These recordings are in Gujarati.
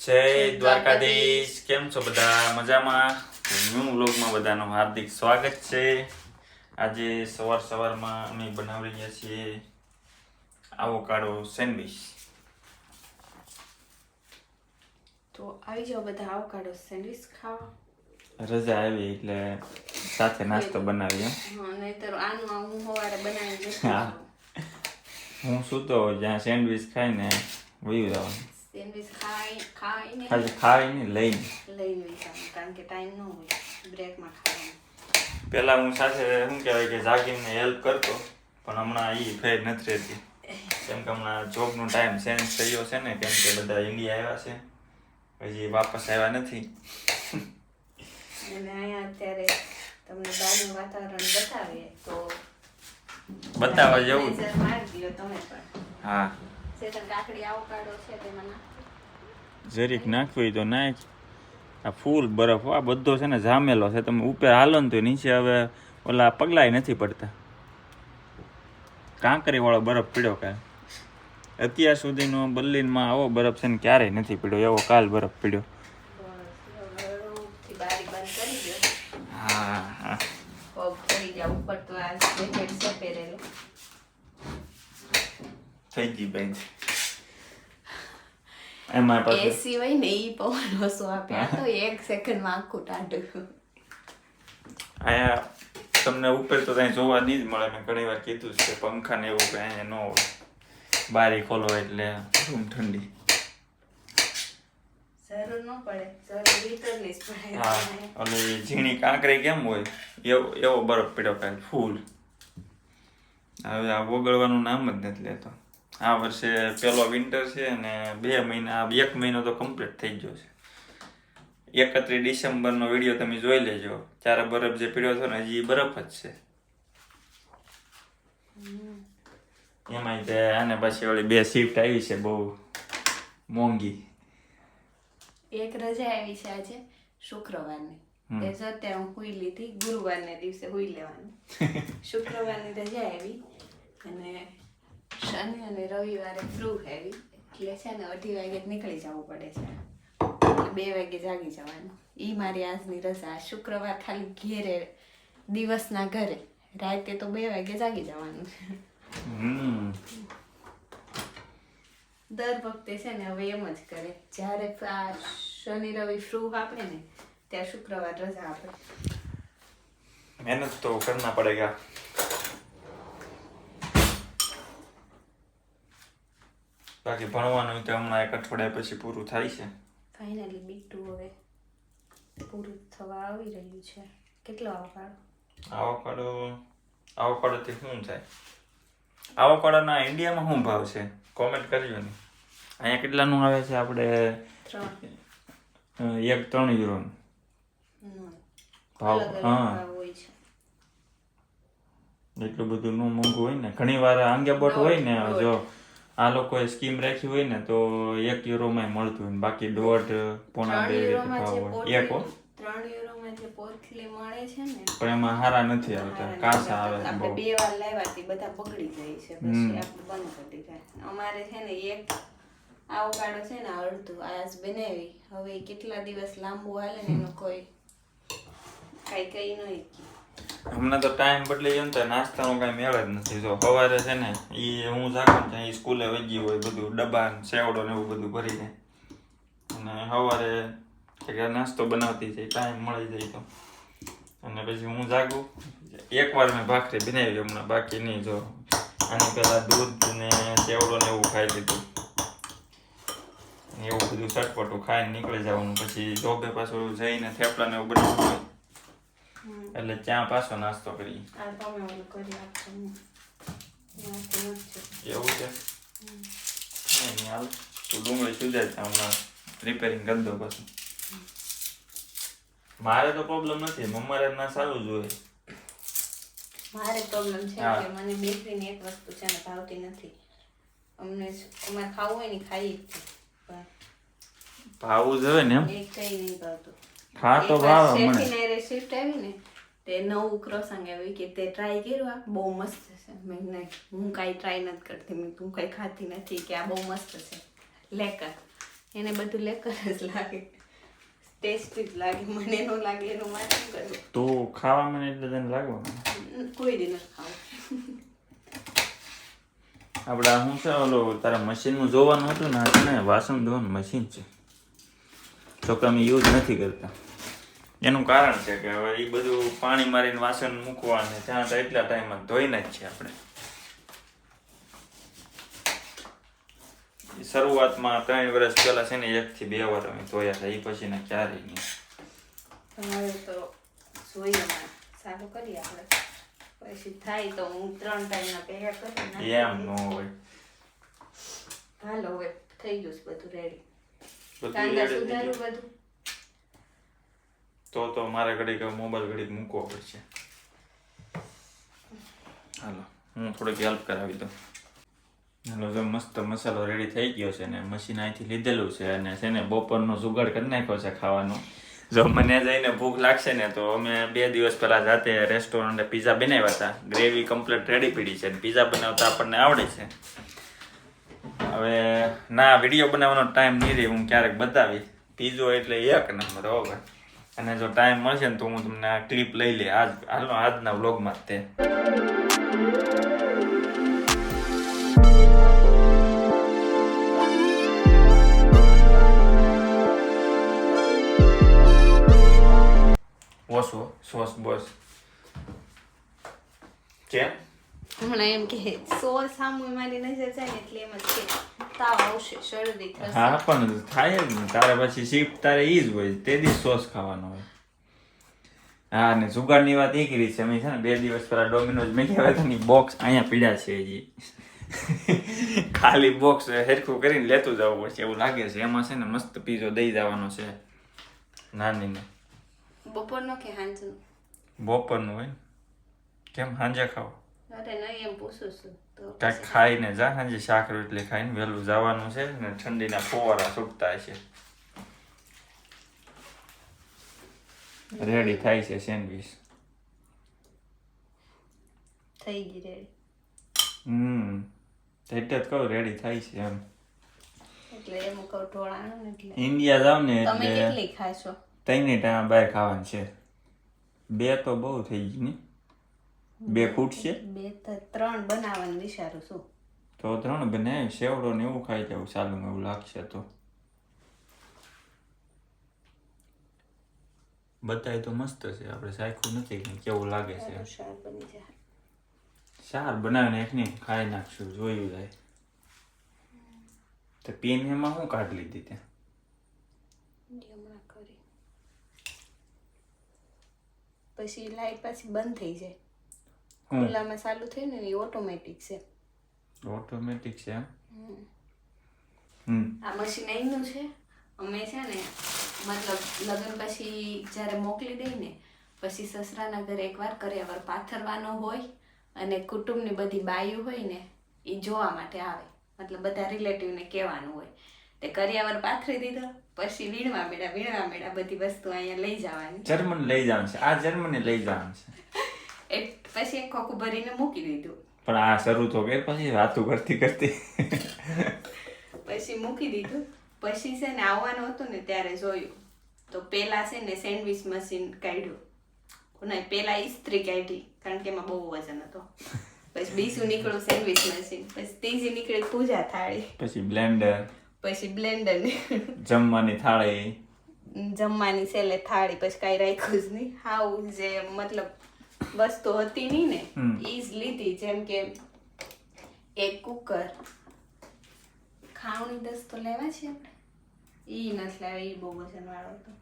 જય દ્વારકાધીશ. કેમ છો બધા? મજામાં? ન્યૂ વ્લોગમાં બધાનું હાર્દિક સ્વાગત છે. આજે સવાર સવારમાં અમે બનાવી રહ્યા છીએ આવોકાડો સેન્ડવિચ તો આવી જાઓ બધા આવકાડો સેન્ડવિચ ખાવા. રજા આવી એટલે સાથે નાસ્તો બનાવીએ. હા નહીતર આનું હું સવારે બનાવી હા. હું સૂતો જ્યાં સેન્ડવિચ ખાઈને વયું જવાનું સેન્ડવિચ ખાઈ ખાઈને ખાલી ખાઈને લઈને લઈને જવાનું કારણ કે ટાઈમ ન હોય બ્રેકમાં ખાવાનું પેલા હું સાથે શું કહેવાય કે જાગીને હેલ્પ કરતો પણ હમણાં એ ફેર નથી રહેતી કેમ કે હમણાં જોબનો ટાઈમ ચેન્જ થયો છે ને કેમ કે બધા ઇન્ડિયા આવ્યા છે હજી વાપસ આવ્યા નથી અને અહીંયા અત્યારે તમને બહારનું વાતાવરણ બતાવીએ તો બતાવવા જેવું હા જરીક નાખવું તો નાખ. આ ફૂલ બરફ આ બધો છે ને જામેલો છે. તમે ઉપર હાલો ને તો નીચે હવે ઓલા પગલાય નથી પડતા. કાંકરી વાળો બરફ પીડ્યો કાલ. અત્યાર સુધીનો બર્લિનમાં આવો બરફ છે ને ક્યારેય નથી પીડ્યો. એવો કાલ બરફ પીડ્યો. હા હા. ઉપર તો આ થઈ ગઈ બેન એમાં પાછું એસી હોય ને ઈ પવન ઓછો આપે આ તો એક સેકન્ડમાં આખું ટાઢું અહીંયા તમને ઉપર તો ત્યાં જોવા નહીં જ મળે મેં ઘણી વાર કીધું છે કે પંખા ને એવું કઈ અહીંયા ન હોય બારી ખોલો એટલે રૂમ ઠંડી ઝીણી કાંકરી કેમ હોય એવો એવો બરફ પીડો કાંઈ ફૂલ હવે આ ઓગળવાનું નામ જ નથી લેતો આ વર્ષે પેલો વિન્ટર છે અને બે મહિના એક મહિનો તો કમ્પ્લીટ થઈ ગયો છે. એકત્રીસ ડિસેમ્બરનો વીડિયો તમે જોઈ લેજો. ત્યારે બરફ જે પીડ્યો હતો ને હજી બરફ જ છે. એમાંય તે આને પછી ઓલી બે શિફ્ટ આવી છે બહુ મોંઘી. એક રજા આવી છે આજે શુક્રવારની. એ જો હું હુઈ લીધી ગુરુવારને દિવસે હુઈ લેવાની. શુક્રવારની રજા આવી અને શનિ અને રવિવારે ફ્રૂ હેવી. એટલે છે ને અઢી વાગે નીકળી જવું પડે છે. બે વાગે જાગી જવાનું. ઈ મારી આજની રજા. શુક્રવાર ખાલી ઘેરે દિવસના ઘરે. રાતે તો બે વાગે જાગી જવાનું. છે દર વખતે છે ને હવે એમ જ કરે. જ્યારે આ શનિ રવિ ફ્રૂ આપે ને ત્યાં શુક્રવાર રજા આપે. મહેનત તો કરના પડેગા બાકી ભણવાનું તો હમણાં એક અઠવાડિયા પછી પૂરું થાય છે. ફાઇનલી બીટુ હવે પૂરું થવા આવી રહ્યું છે. કેટલો આવકાળ આવોકાડો આવોકાડોથી શું થાય? આવોકાડોના ઇન્ડિયામાં શું ભાવ છે? કોમેન્ટ કરજો ને. અહીંયા કેટલાનું આવે છે આપણે? એક ત્રણ યુરોનું ભાવ હા. એટલું બધું નું મોંઘું હોય ને. ઘણી વાર આંગે બોટ હોય ને જો આ લોકોએ સ્કીમ રાખી હોય ને તો એક યુરોમાં મળતું હોય બાકી દોઢ પોણા બે ભાવ હોય. એક પણ એમાં હારા નથી આવતા. કાસા આવે બહુ. બે વાર લાવ્યા તે બધા બગડી જાય છે. પછી આપણે બંધ કરી દીધા. અમારે છે ને એક આવકાડો છે ને અડધું આજ બનાવી. હવે કેટલા દિવસ લાંબુ હાલે ને એનું કોઈ કઈ કઈ નહીં હમણાં તો ટાઈમ બદલી ગયો ને તો નાસ્તાનો કાંઈ મેળ જ નથી. જો સવારે છે ને એ હું જાગું ત્યાં એ સ્કૂલે વહી હોય બધું, ડબ્બા સેવડો ને એવું બધું ભરીને અને સવારે નાસ્તો બનાવતી છે ટાઈમ મળી જાય તો. અને પછી હું જાગું. એકવાર મેં ભાખરી બનાવી હમણાં, બાકી નહીં. જો આની પહેલાં દૂધ ને સેવડો ને એવું ખાઈ લીધું. એવું બધું સટપટું ખાઈને નીકળી જવાનું. પછી જોબે પાછું જઈને થેપલા ને એવું બધું એટલે ત્યાં પાછો નાસ્તો કરી. એવું છે? નહીં હાલ. તું ડુંગળી સુધાર છે હમણાં રિપેરિંગ કરી દો પાછું. મારે તો પ્રોબ્લેમ નથી મમ્મારે ના સારું જોઈએ મારે પ્રોબ્લેમ છે. કે મને બેકરીની એક વસ્તુ છે ને ભાવતી નથી. અમને અમારે ખાવું હોય ને ખાઈ જ ભાવવું જોઈએ ને એમ? એક કઈ નહીં ભાવતું. ખા તો વાહ મને. હારે આવી ને તે નવું ક્રોસંગ આવ્યું કે તે ટ્રાય કર્યું આ બહુ મસ્ત છે. મેં નહીં હું કાંઈ ટ્રાય નથી કરતી મેં તું કાંઈ ખાતી નથી કે આ બહુ મસ્ત છે. લેકર. એને બધું લેકર જ લાગે. ટેસ્ટી જ લાગે મને એનો લાગે એનું મારે શું કરવું? તો ખાવા મને એટલે તને લાગવાનું કોઈ દી નથી ખાવું. આપણે આ છે ઓલો તારા મશીનનું જોવાનું હતું ને ને વાસણ ધોવાનું મશીન છે. તો કે અમે યુઝ નથી કરતા. એનું કારણ છે કે હવે એ બધું પાણી મારીને વાસણ મૂકવા ને ત્યાં તો એટલા ટાઈમમાં ધોઈને જ છે આપણે. શરૂઆતમાં ત્રણ વર્ષ પહેલા છે ને એકથી બે વાર અમે ધોયા હતા એ પછી ક્યારેય નહીં. તમારે તો જોઈએ સારું કરીએ આપણે. પછી થાય તો હું ત્રણ ટાઈમના પહેર્યા કરી એમ ન હોય. હાલો હવે થઈ ગયું બધું રેડી બધું કાંદા સુધારું બધું? તો તો મારે ઘડીક મોબાઈલ ઘડીક મૂકવો પડશે. હાલો, હું થોડીક હેલ્પ કરાવી દઉં. હાલો, જો મસ્ત મસાલો રેડી થઈ ગયો છે ને મશીન અહીંથી લીધેલું છે અને છે ને બપોરનો જુગાડ કરી નાખ્યો છે ખાવાનો. જો મને જઈને ભૂખ લાગશે ને, તો અમે બે દિવસ પહેલાં જાતે રેસ્ટોરન્ટે પીઝા બનાવ્યા હતા. ગ્રેવી કમ્પ્લીટ રેડી પીડી છે પીઝા બનાવતા આપણને આવડે છે. હવે ના વીડિયો બનાવવાનો ટાઈમ નહીં રહે, હું ક્યારેક બતાવીશ. પીઝો એટલે એક નંબર ભાઈ. અને જો ટાઈમ મળશે ને તો હું તમને આ ક્લિપ લઈ લે આજ હાલનો આજના વ્લોગમાં જ તે. ઓછો સોસ બોસ. કેમ? હમણાં એમ કે સો સામું મારી નજર જાય ને એટલે એમ જ કે તાવ આવશે શરદી થશે. હા પણ થાય જ ને. તારે પછી શિફ્ટ તારે ઈ જ હોય તે દી સોસ ખાવાનો હોય. હા ને જુગાડની વાત એ કરી છે. અમે છે ને બે દિવસ પહેલા ડોમિનોઝ મેં કહેવાય હતા બોક્સ અહીંયા પીડ્યા છે હજી. ખાલી બોક્સ હેરખું કરીને લેતું જવું પડશે એવું લાગે છે. એમાં છે ને મસ્ત પીઝો દઈ જવાનો છે. નાનીને. બપોરનો કે હાંજનો? બપોરનું હોય. ને કેમ સાંજે ખાવ? નહીં કાંઈક ખાઈને જા સાંજે શાક રોટલી ખાઈને વહેલું જવાનું છે ને ઠંડીના ફોવારા છૂટતા છે રેડી થાય છે સેન્ડવીચ. થઈ ગઈ રેડી હમ એટલે જ કહું રેડી થાય છે એમ. એટલે એમ કહું ઢોળાણું એટલે. ઇન્ડિયા જાવ ને તમે એટલે કેટલી ખાશો? ત્રણેય ટાઈમ બહાર ખાવાનું છે. બે તો બહુ થઈ ગઈ ને. બે ફૂટ છે? બે ત્રણ બનાવવાનું વિચારું છું. તો ત્રણ બનાવી સેવડો ને એવું ખાઈ જવું ચાલુ એવું લાગશે તો. બધાય તો મસ્ત છે આપણે સાયખું નથી કેવું લાગે છે? સાર બનાવીને એક એકની ખાઈ નાખશું જોયું જાય. તો પીન એમાં શું કાઢ લીધી ત્યાં? પછી લાઈટ પાછી બંધ થઈ જાય. ખુલ્લામાં ચાલુ થયું ને એ ઓટોમેટિક છે ઓટોમેટિક છે એમ આ મશીન અહીંનું છે અમે છે ને મતલબ લગ્ન પછી જ્યારે મોકલી દઈ ને પછી સસરાના ઘરે એકવાર કરિયાવર પાથરવાનો હોય અને કુટુંબની બધી બાયું હોય ને એ જોવા માટે આવે. મતલબ બધા રિલેટિવને કહેવાનું હોય. તે કરિયાવર પાથરી દીધો પછી વીણવા મેળા વીણવા મેળા બધી વસ્તુ અહીંયા લઈ જવાની. જર્મન લઈ જવાનું છે. આ જર્મની લઈ જવાનું છે. એ પછી એક ખોખું ભરીને મૂકી દીધું. પણ આ શરૂ તો કે પછી વાતું કરતી કરતી. પછી મૂકી દીધું. પછી છે ને આવવાનું હતું ને ત્યારે જોયું. તો પેલા છે ને સેન્ડવિચ મશીન કાઢ્યું. નહીં પેલા ઇસ્ત્રી કાઢી કારણ કે એમાં બહુ વજન હતો. પછી બીજું નીકળ્યું સેન્ડવિચ મશીન. પછી ત્રીજી નીકળી પૂજા થાળી. પછી બ્લેન્ડર. પછી બ્લેન્ડર જમવાની થાળી. જમવાની છેલ્લે થાળી પછી કાંઈ રાખ્યું જ નહીં. હાવ જે મતલબ વસ્તુ હતી નહીં ને હમ. જ લીધી. જેમ કે એક કુકર. ખાવણી દસ તો લેવા છે આપણે. ઈ નથી લેવા ઈ બહુ વજન વાળો હતો.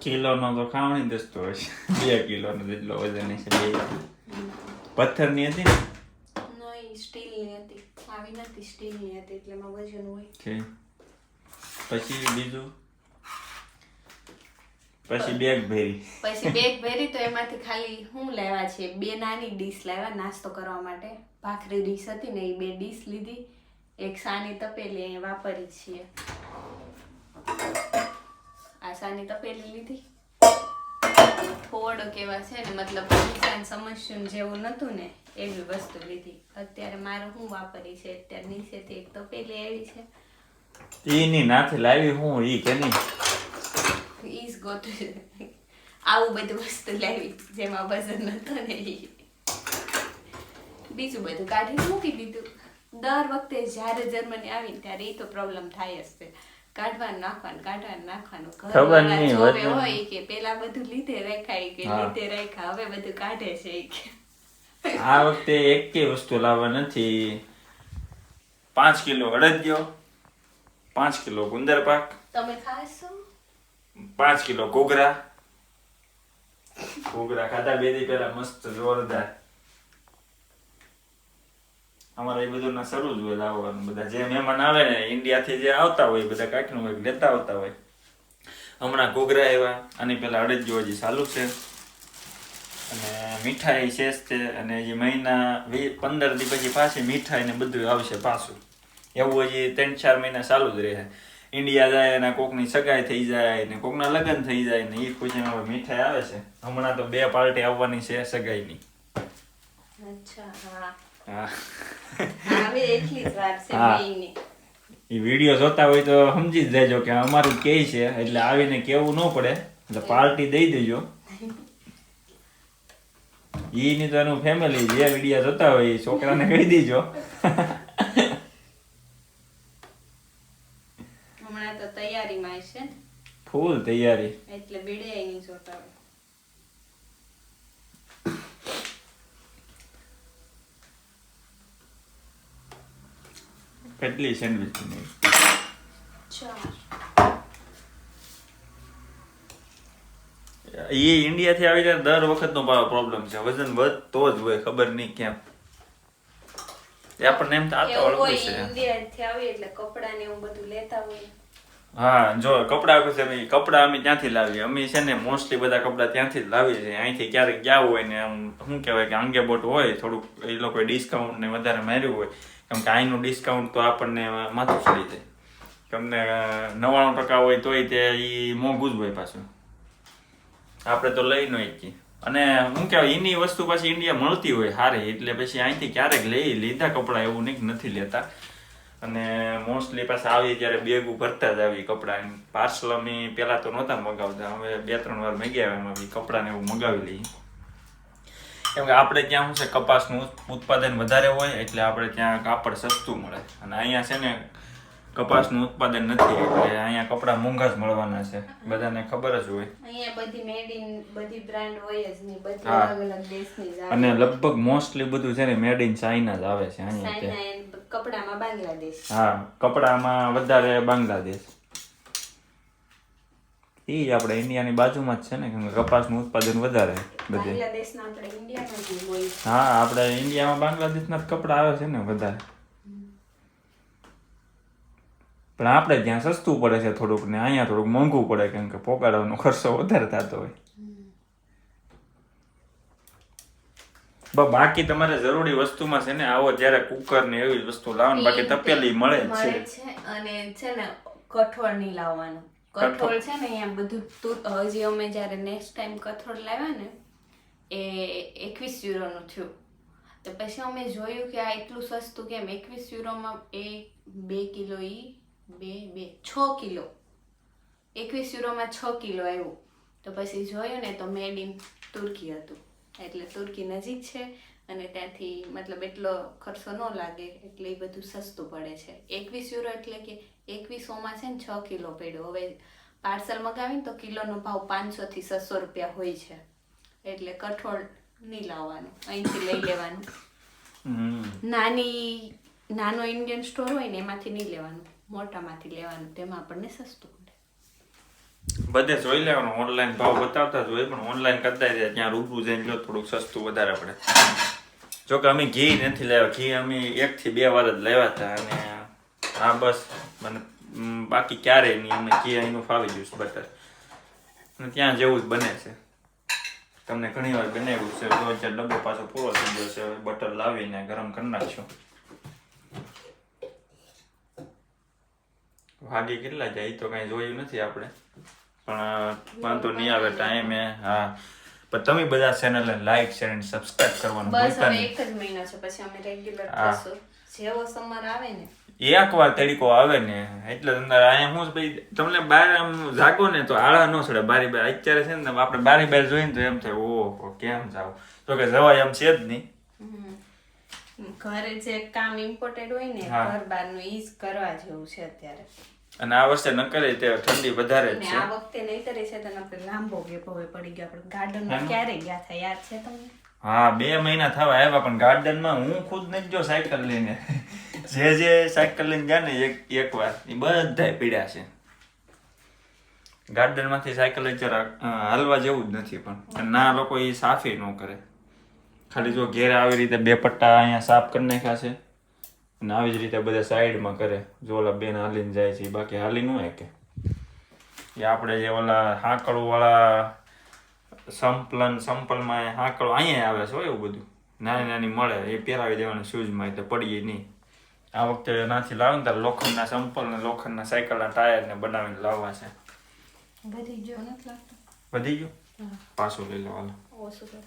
કિલોનો તો ખાવણી દસ્તો હશે બે કિલોનો જેટલો વજન હશે બે. પથ્થરની હતી ને? નહીં સ્ટીલની હતી. આવી નથી સ્ટીલની હતી એટલે એમાં વજન હોય. છે પછી બીજું? પછી બેગ ભરી. પછી બેગ ભરી તો એમાંથી ખાલી હું લેવા છે? બે નાની ડીશ લાવ્યા નાસ્તો કરવા માટે. ભાખરી ડીશ હતી ને એ બે ડીશ લીધી. એક સાની તપેલી અહીં વાપરી છીએ. આ સાની તપેલી લીધી. થોડો કેવા છે ને મતલબ નિશાન સમસ્યું જેવું નતું ને એવી વસ્તુ લીધી. અત્યારે મારે હું વાપરી છે? અત્યારે નીચેથી એક તપેલી આવી છે. ઈ ની નાથી લાવી હું ઈ કે નહીં? ઈજ ગોતું આવું બધું વસ્તુ લાવી જેમાં વજન નતો ને ઈ બીજું બધું કાઢીને મૂકી દીધું દર વખતે જ્યારે જર્મની આવીને ત્યારે એ તો પ્રોબ્લેમ થાય જ છે કાઢવાનું નાખવાનું કાઢવાનું નાખવાનું ખબર ઘરવાળા જોવે હોય કે પેલા બધું લીધે રાખાય કે લીધે રાખ્યા હવે બધું કાઢે છે કે આ વખતે એકેય વસ્તુ લાવવા નથી પાંચ કિલો અડદિયો પાંચ કિલો ગુંદર પાક તમે ખાશો પાંચ કિલો ઘૂઘરા. ઘૂઘરા ખાધા બે દી પહેલા મસ્ત અમારે એ બધું ના શરૂ જ હોય લાવવાનું બધા. જે મહેમાન આવે ને, ઇન્ડિયાથી જે આવતા હોય બધા કાંઈકનું કંઈક લેતા આવતા હોય. હમણાં ઘોઘરા એવા અને પેલા અડદિયો હજી ચાલુ છે. અને મીઠાઈ શેષ છે, અને હજી મહિના પંદર દી પછી પાછી મીઠાઈ ને બધું આવશે પાછું. એવું હજી ત્રણ ચાર મહિના ચાલુ જ રહે. ઇન્ડિયા જાય અને કોકની સગાઈ થઈ જાય ને કોકના લગ્ન થઈ જાય ને એ ખુશીમાં હવે મીઠાઈ આવે છે. હમણાં તો બે પાર્ટી આવવાની છે સગાઈની. એ વીડિયો જોતા હોય તો સમજી જ દેજો કે અમારું કે છે એટલે આવીને કેવું ન પડે. એટલે પાર્ટી દઈ દેજો. ઈ ની તો એનું ફેમિલી જે વીડિયો જોતા હોય એ છોકરાને કહી દેજો હમણાં તો તૈયારીમાં છે ને ફૂલ તૈયારી એટલે બીડે જોતા હોય કેટલી સેન્ડવિચ બની ચાર એ ઇન્ડિયાથી આવી જાય દર વખતનો પ્રોબ્લેમ છે વજન વધતો જ હોય ખબર નહીં કેમ એ આપણને એમ તો આ તો હોય છે ઇન્ડિયાથી આવી એટલે કપડાં ને એવું બધું લેતા હોય હા, જો કપડા છે ભાઈ કપડા અમે ત્યાંથી લાવીએ. અમે છે ને મોસ્ટલી બધા કપડા ત્યાંથી જ લાવીએ છીએ. અહીંથી ક્યારેક ગયા હોય ને આમ શું કહેવાય કે અંગે બોટ હોય, થોડુંક એ લોકોએ ડિસ્કાઉન્ટ ને વધારે માર્યું હોય. કેમ કે અહીંનું ડિસ્કાઉન્ટ તો આપણને માથું ચડી જાય. તમને નવ્વાણું ટકા હોય તોય તે એ મોંઘું જ હોય પાછું. આપણે તો લઈ નો શકીએ. અને શું કહેવાય એની વસ્તુ પાછી ઇન્ડિયા મળતી હોય સારી એટલે પછી અહીંથી ક્યારેક લઈ લીધા કપડાં. એવું નહીં નથી લેતા. અને મોસ્ટલી પાછા આવી ત્યારે બેગું ભરતા જ આવી કપડાં. પાર્સલ અમે પહેલાં તો નહોતા મગાવતા. હવે બે, ત્રણ વાર મગાવ્યા એમાં બી કપડાને એવું મગાવી લઈએ. કેમ કે આપણે ત્યાં શું છે, કપાસનું ઉત્પાદન વધારે હોય એટલે આપણે ત્યાં કાપડ સસ્તું મળે. અને અહીંયા છે ને કપાસનું ઉત્પાદન નથી એટલે અહીંયા કપડાં મોંઘા જ મળવાના છે. બધાને ખબર જ હોય. અહીંયા બધી મેડ ઇન બધી બ્રાન્ડ હોય જ નહીં બધી. અલગ અલગ દેશની જ આવે. અને લગભગ મોસ્ટલી બધું છે ને મેડ ઇન ચાઇના જ આવે છે અહીંયા. ચાઇના કપડામાં બાંગ્લાદેશ. હા કપડામાં વધારે બાંગ્લાદેશ. એ આપણે ઇન્ડિયાની બાજુમાં જ છે ને કેમ કે કપાસનું ઉત્પાદન વધારે બધે. બાંગ્લાદેશના આપણે ઇન્ડિયામાં જ હોય. હા આપણે ઇન્ડિયામાં બાંગ્લાદેશના જ કપડા આવે છે ને વધારે. પણ આપણે ત્યાં સસ્તું પડે છે થોડુંક ને અહીંયા થોડુંક મોંઘું પડે કેમ કે પોગાડવાનો ખર્ચો વધારે થતો હોય. બાકી તમારે જરૂરી વસ્તુમાં છે ને આવો જ્યારે કુકર ને એવી વસ્તુ લાવવાની બાકી તપેલી મળે છે. અને છે ને કઠોળ નહીં લાવવાનું. કઠોળ. છે ને અહીંયા બધું હજી અમે જ્યારે નેક્સ્ટ ટાઈમ કઠોળ લાવ્યા ને એ એકવીસ યુરોનું થયું. તો પછી અમે જોયું કે આ એટલું સસ્તું કેમ? એકવીસ યુરોમાં એ બે કિલો ઈ બે બે છ કિલો. એકવીસ યુરોમાં છ કિલો આવ્યું. તો પછી જોયું ને તો મેડ ઇન તુર્કી હતું. એટલે તુર્કી નજીક છે અને ત્યાંથી મતલબ એટલો ખર્ચો ન લાગે એટલે એ બધું સસ્તું પડે છે. એકવીસ યુરો એટલે કે એકવીસોમાં છે ને છ કિલો પડ્યો. હવે પાર્સલ મગાવીને તો કિલોનો ભાવ પાંચસોથી છસો રૂપિયા હોય છે. એટલે કઠોળ નહીં લાવવાનું. અહીંથી લઈ લેવાનું. નાની નાનો ઇન્ડિયન સ્ટોર હોય ને એમાંથી નહીં લેવાનું. મોટામાંથી લેવાનું, તેમાં આપણને સસ્તું પડે. બધે જોઈ લેવાનું ઓનલાઈન ભાવ બતાવતા જ હોય, પણ ઓનલાઈન કરતા જાય ત્યાં રૂબરૂ જઈને જો થોડુંક સસ્તું વધારે પડે. જો કે અમે ઘી નથી લાવ્યા ઘી અમે એક થી બે વાર જ લાવ્યા હતા, અને હા બસ, મને બાકી ક્યારેય નહીં, અમે ઘી અહીંનું ફાવી ગયું છે બટર અને ત્યાં જેવું જ બને છે. તમને ઘણી વાર બનાવ્યું છે, તો ડબ્બો પાછો પૂરો થઈ ગયો છે બટર લાવીને ગરમ કરી નાખશું. વાગે કેટલા જાય? તો કઈ જોયું નથી આપણે. પણ વાંધો નહીં આવે ટાઈમે હા. પણ તમે બધા ચેનલને લાઈક શેર અને સબસ્ક્રાઇબ કરવાનું બસ હવે એક જ મહિનો છે પછી અમે રેગ્યુલર થશું. જેવો સમર આવે ને. એક વાર તડકો આવે ને એટલે અંદર અહીંયા હું ભાઈ તમને બાર આમ જાગો ને તો આળા ન છોડે બારી બાર અત્યારે છે ને આપણે બારી બાર જોઈને તો એમ થાય ઓહો કેમ જાવ તો કે જવાય એમ છે જ નહીં. ઘરે જે કામ ઇમ્પોર્ટેડ હોય ને. ઘર બહારનું ઈ જ કરવા જેવું છે અત્યારે. અને આ વર્ષે ન કરે તે ઠંડી વધારે જ છે. આ વખતે નહીતર છે તને આપણે લાંબો ગેપ હવે પડી ગયો. આપણે ગાર્ડનમાં ક્યારે ગયા હતા યાદ છે તમને? હા બે મહિના થવા આવ્યા પણ ગાર્ડનમાં હું ખુદ નથી જો સાયકલ લઈને જે જે સાયકલ લઈને જાય ને એક એક વાર એ બધા પીડ્યા છે. ગાર્ડનમાંથી સાયકલ જરા હાલવા જેવું જ નથી પણ ના લોકો એ સાફે ન કરે. ખાલી જો ઘેરે આવી રીતે બે પટ્ટા અહીંયા સાફ કરી નાખ્યા છે. અને આવી જ રીતે બધા સાઈડમાં કરે. જો ઓલા બેન હાલીને જાય છે બાકી હાલી ન હોય કે એ આપણે જે ઓલા હાંકળું વાળા સંપલન સંપલમાં હાંકળો અહીંયા આવે છે એવું બધું. નાની નાની મળે એ પહેરાવી દેવાનું શૂઝમાં એટલે પડીએ નહીં. આ વખતે નાથી લાવે ને ત્યારે લોખંડના સંપલ ને લોખંડના સાયકલના ટાયર ને બનાવીને લાવવા છે. વધી ગયો નથી લાગતો. વધી ગયો? પાછો લઈ લો હાલો. ઓછું કરો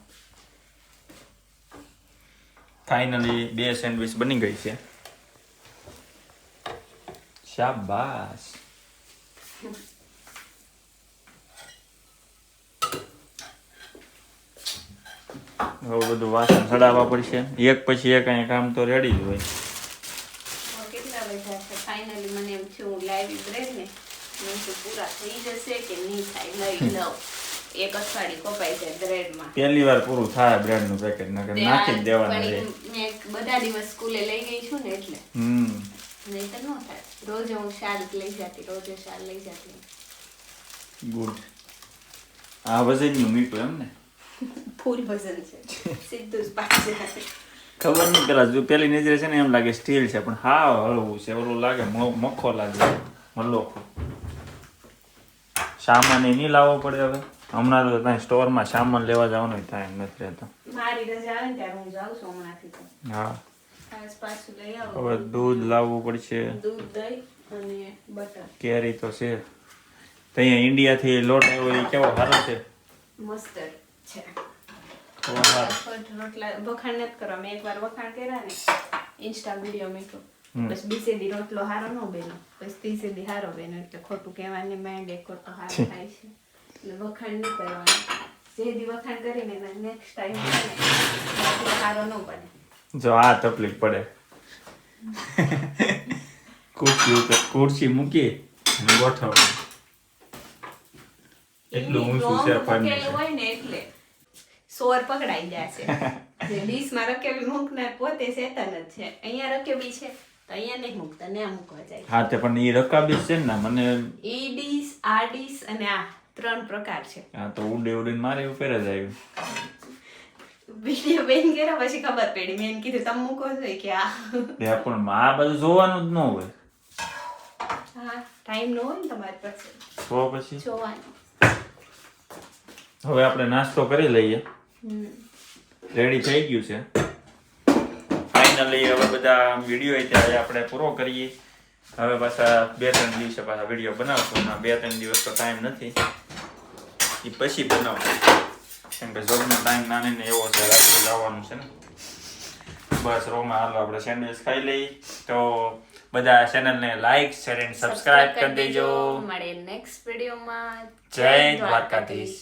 ફાઇનલી બે સેન્ડવિચ બની ગઈ છે. શાબાશ હવે બધું વાસણ ચડાવવા પડશે. એક પછી એક અહીંયા કામ તો રેડી જ હોય. કેટલા બધા છે? ફાઇનલી મને એમ થયું હું લાવી બ્રેડ ને મેં પૂરા થઈ જશે કે નહીં થાય? લઈ લઉં. એક અઠવાડિયું કપાઈ જાય બ્રેડમાં પહેલી વાર પૂરું થાય બ્રેડનું પેકેટ નકર નાખી જ દેવાનું મેં બધા દિવસ સ્કૂલે લઈ ગઈ છું ને એટલે. હમ. નહીં તો ન થાય. રોજ હું શાલ લઈ જતી રોજ શાલ લઈ જતી. ગુડ આ વજનનું મીઠું એમ ને? ફૂલ વજન છે. સીધું જ પાછું ખબર નહીં પેલા જો પેલી નજરે છે ને એમ લાગે સ્ટીલ છે પણ હા હળવું છે. ઓલું લાગે મખો લાગે. મલોખો સામાન એ નહીં લાવવો પડે હવે. હમણાં તો ત્યાં સ્ટોરમાં સામાન લેવા જવાનો ટાઈમ નથી રહેતો. મારી રજા આવે ને ત્યારે હું જાઉં છું હમણાંથી હા. હવે દૂધ લાવવું પડશે. દૂધ દહીં અને બટર. કેરી તો છે. તો અહીંયા ઇન્ડિયાથી લોટ આવ્યો એ કેવો સારો છે? મસ્ત છે. સારો? વખાણ નથી કરવા. મેં એકવાર વખાણ કર્યા ને ઇન્સ્ટા વીડિયો મેકો બસ દી રોટલો હારો નો બેનો બસ ત્રીસે દી હારો બેનો એટલે ખોટું કહેવાને માંડ એક હારો થાય છે. એટલે વખાણ નહીં કરવાનું. જે દી વખાણ કરીને નેક્સ્ટ ટાઈમ હારો ન બને. જો આ તકલીફ પડે. ખુરશી ઉપર ખુરશી મૂકી અને ગોઠવણી એટલું ઊંચું છે ફર્નિચર હોય ને એટલે સોર પકડાઈ જાય છે. જે ડીશમાં રકેબી મૂકનાર પોતે શેતાન જ છે. અહીંયા રકેબી છે તો અહીંયા નહીં મૂકતા ને મૂકવા જાય હા તે પણ એ રકાબી છે ને મને ઈ ડીશ આ ડીશ અને આ ત્રણ પ્રકાર છે. હા તો ઉડે ઉડીને મારે ઉપર જ આવ્યું વીડિયો બેન કર્યા પછી ખબર પડી. મેં કીધું તમે મૂકો છો કે આ. બે પણ માં બધું જોવાનું જ ન હોય. હા ટાઈમ ન હોય ને તમારી પાસે. તો પછી? જોવાનું. હવે આપણે નાસ્તો કરી લઈએ. રેડી થઈ ગયું છે. ફાઇનલી હવે બધા વીડિયો ત્યારે આપણે પૂરો કરીએ. હવે પાછા બે ત્રણ દિવસે પાછા વીડિયો બનાવશું. બે ત્રણ દિવસ તો ટાઈમ નથી. એ પછી બનાવશું. કેમ કે જોબનો ટાઈમ નાની ને એવો છે રાત્રે જવાનું છે ને. બસ રોમાં હાલો આપણે સેન્ડવિચ ખાઈ લઈ. તો બધા ચેનલને લાઈક શેર એન્ડ સબસ્ક્રાઇબ કરી દેજો. મળે નેક્સ્ટ વિડીયોમાં જય દ્વારકાધીશ.